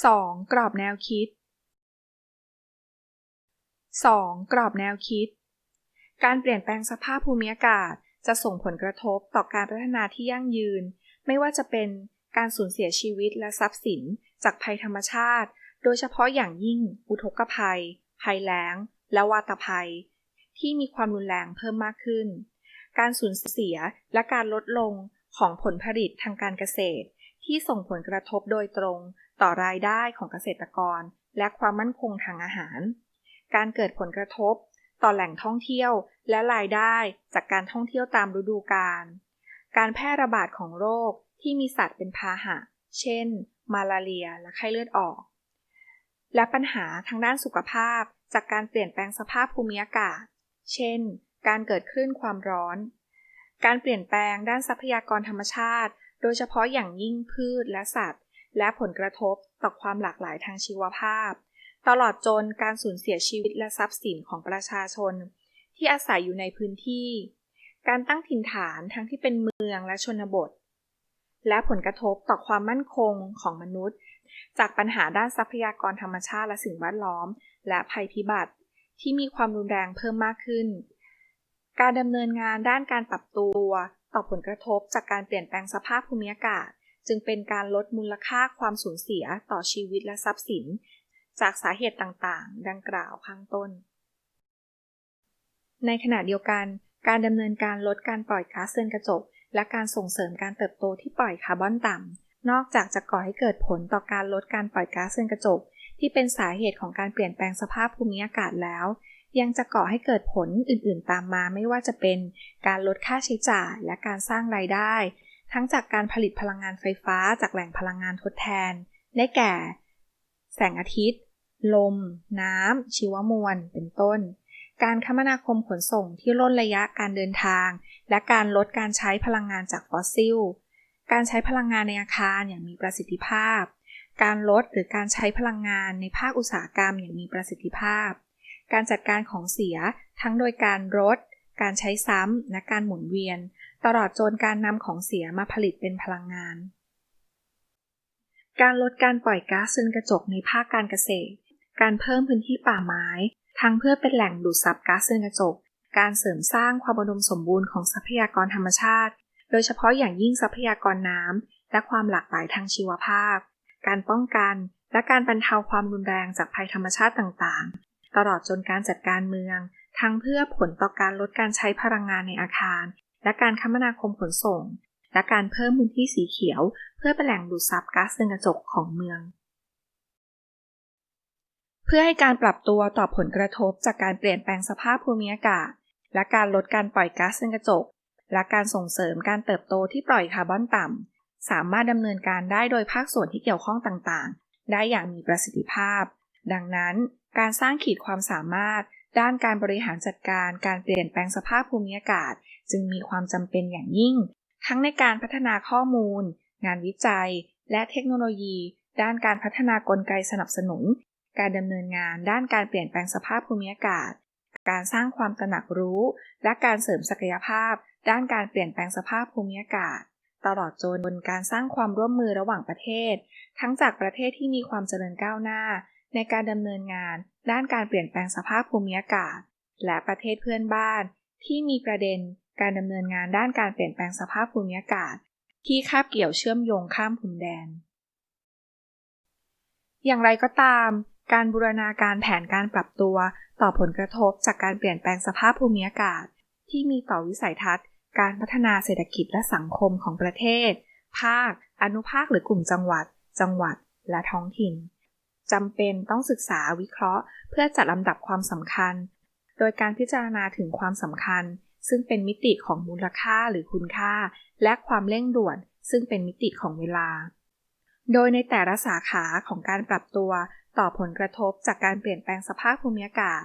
2. กรอบแนวคิด 2. กรอบแนวคิด การเปลี่ยนแปลงสภาพภูมิอากาศจะส่งผลกระทบต่อการพัฒนาที่ยั่งยืน ไม่ว่าจะเป็นการสูญเสียชีวิตและทรัพย์สิน จากภัยธรรมชาติ โดยเฉพาะอย่างยิ่ง อุทกภัย ภัยแล้ง และวาตภัย ที่มีความรุนแรงเพิ่มมากขึ้น การสูญเสียและการลดลงของผลผลิตทางการเกษตร ที่ส่งผลกระทบโดยตรงต่อรายได้ของเกษตรกร และความมั่นคงทางอาหาร การเกิดผลกระทบ ต่อแหล่งท่องเที่ยวและรายได้จากการท่องเที่ยวตามฤดูกาล การแพร่ระบาดของโรคที่มีสัตว์เป็นพาหะ เช่น มาลาเรียและไข้เลือดออก และปัญหาทางด้านสุขภาพจากการเปลี่ยนแปลงสภาพภูมิอากาศ เช่น การเกิดคลื่นความร้อน การเปลี่ยนแปลงด้านทรัพยากรธรรมชาติ โดยเฉพาะอย่างยิ่งพืชและสัตว์ และผลกระทบต่อความหลากหลายทางชีวภาพ ตลอดจนการสูญเสียชีวิตและทรัพย์สินของประชาชน ที่อาศัยอยู่ในพื้นที่ การตั้งถิ่นฐานทั้งที่เป็นเมืองและชนบท และผลกระทบต่อความมั่นคงของมนุษย์ จากปัญหาด้านทรัพยากรธรรมชาติและสิ่งแวดล้อม และภัยพิบัติ ที่มีความรุนแรงเพิ่มมากขึ้น การดำเนินงานด้านการปรับตัว ต่อผลกระทบจากการเปลี่ยนแปลงสภาพภูมิอากาศ จึงเป็นการลดมูลค่าความสูญเสียต่อชีวิตและทรัพย์สิน จากสาเหตุต่างๆ ดังกล่าวข้างต้น ในขณะเดียวกันการดำเนินการลดการปล่อยก๊าซเรือนกระจก และการส่งเสริมการเติบโตที่ปล่อยคาร์บอนต่ำนอกจากจะก่อให้เกิดผลต่อการลดการปล่อยก๊าซเรือนกระจก ที่เป็นสาเหตุของการเปลี่ยนแปลงสภาพภูมิอากาศแล้ว ยังจะก่อให้เกิดผลอื่นๆ ตามมาไม่ว่าจะเป็นการลดค่าใช้จ่ายและการสร้างรายได้ ทั้งจากการผลิตพลังงานไฟฟ้าจากแหล่งพลังงานทดแทน ได้แก่ แสงอาทิตย์ ลม น้ำ ชีวมวล เป็นต้น การคมนาคมขนส่งที่ลดระยะการเดินทาง และการลดการใช้พลังงานจากฟอสซิล การใช้พลังงานในอาคารอย่างมีประสิทธิภาพ การลดหรือการใช้พลังงานในภาคอุตสาหกรรมอย่างมีประสิทธิภาพ การจัดการของเสียทั้งโดยการลด การใช้ซ้ำและการหมุนเวียน ตลอดจนการนำของเสียมาผลิตเป็นพลังงาน การลดการปล่อยก๊าซเรือนกระจกในภาคการเกษตร การเพิ่มพื้นที่ป่าไม้ ทั้งเพื่อเป็นแหล่งดูดซับก๊าซเรือนกระจก การเสริมสร้างความอุดมสมบูรณ์ของทรัพยากรธรรมชาติ โดยเฉพาะอย่างยิ่งทรัพยากรน้ำและความหลากหลายทางชีวภาพ การป้องกัน และการบรรเทาความรุนแรงจากภัยธรรมชาติต่างๆ ตลอดจนการจัดการเมือง ทั้งเพื่อผลต่อการลดการใช้พลังงานในอาคาร และการคมนาคมขนส่ง และการเพิ่มพื้นที่สีเขียว เพื่อเป็นแหล่งดูดซับก๊าซเรือนกระจกของเมือง เพื่อให้การปรับตัวต่อผลกระทบจากการเปลี่ยนแปลงสภาพภูมิอากาศ และการลดการปล่อยก๊าซเรือนกระจกและการส่งเสริมการเติบโตที่ปล่อยคาร์บอนต่ำ สามารถดำเนินการได้โดยภาคส่วนที่เกี่ยวข้องต่างๆ ได้อย่างมีประสิทธิภาพ ดังนั้นการสร้างขีดความสามารถ ด้านการบริหารจัดการการเปลี่ยนแปลงสภาพภูมิอากาศ จึงมีความจำเป็นอย่างยิ่ง ทั้งในการพัฒนาข้อมูล งานวิจัย และเทคโนโลยี ด้านการพัฒนากลไกสนับสนุน การดำเนินงานด้านการเปลี่ยนแปลงสภาพภูมิอากาศ การสร้างความตระหนักรู้ และการเสริมศักยภาพ ด้านการเปลี่ยนแปลงสภาพภูมิอากาศ ตลอดจนบนการสร้างความร่วมมือระหว่างประเทศ ทั้งจากประเทศที่มีความเจริญก้าวหน้า ในการดำเนินงาน ด้านการเปลี่ยนแปลงสภาพภูมิอากาศ และประเทศเพื่อนบ้าน ที่มีประเด็นการดำเนินงานด้านการเปลี่ยนแปลงสภาพภูมิอากาศ ที่คาบเกี่ยวเชื่อมโยงข้ามพรมแดน อย่างไรก็ตาม การบูรณาการแผนการปรับตัว ต่อผลกระทบจากการเปลี่ยนแปลงสภาพภูมิอากาศ ที่มีต่อวิสัยทัศน์ การพัฒนาเศรษฐกิจและสังคมของประเทศ ภาค อนุภาคหรือกลุ่มจังหวัด จังหวัด และท้องถิ่นจำเป็นต้องศึกษาวิเคราะห์ เพื่อจัดลำดับความสำคัญ โดยการพิจารณาถึงความสำคัญ ซึ่งเป็นมิติของมูลค่าหรือคุณค่า และความเร่งด่วน ซึ่งเป็นมิติของเวลา โดยในแต่ละสาขาของการปรับตัวต่อผลกระทบจากการเปลี่ยนแปลงสภาพภูมิอากาศ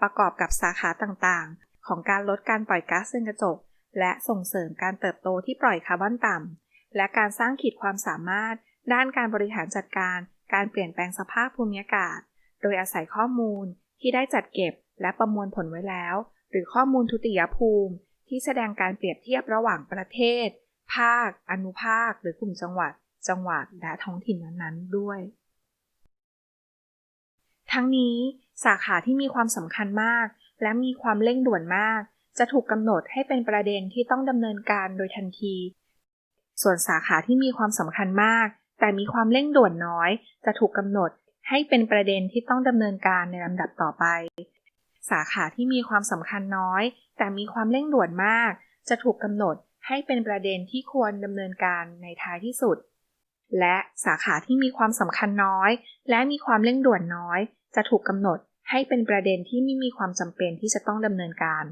ประกอบกับสาขาต่างๆ ของการลดการปล่อยก๊าซเรือนกระจก และส่งเสริมการเติบโตที่ปล่อยคาร์บอนต่ำ และการสร้างขีดความสามารถ ด้านการบริหารจัดการ การเปลี่ยนแปลงสภาพภูมิอากาศ โดยอาศัยข้อมูลที่ได้จัดเก็บและประมวลผลไว้แล้ว หรือข้อมูลทุติยภูมิ ที่แสดงการเปรียบเทียบระหว่างประเทศ ภาค อนุภาค หรือกลุ่มจังหวัด จังหวัด และท้องถิ่นนั้นๆ ด้วย ทั้งนี้สาขาที่มีความสำคัญมาก และมีความเร่งด่วนมาก จะถูกกำหนดให้เป็นประเด็นที่ต้องดำเนินการโดยทันที ส่วนสาขาที่มีความสำคัญมาก แต่มีความเร่งด่วนน้อย จะถูกกำหนดให้เป็นประเด็นที่ต้องดำเนินการในลำดับต่อไป สาขาที่มีความสำคัญน้อย แต่มีความเร่งด่วนมาก จะถูกกำหนดให้เป็นประเด็นที่ควรดำเนินการในท้ายที่สุด และสาขาที่มีความสำคัญน้อย และมีความเร่งด่วนน้อย จะถูกกำหนดให้เป็นประเด็นที่ไม่มีความจำเป็นที่จะต้องดำเนินการ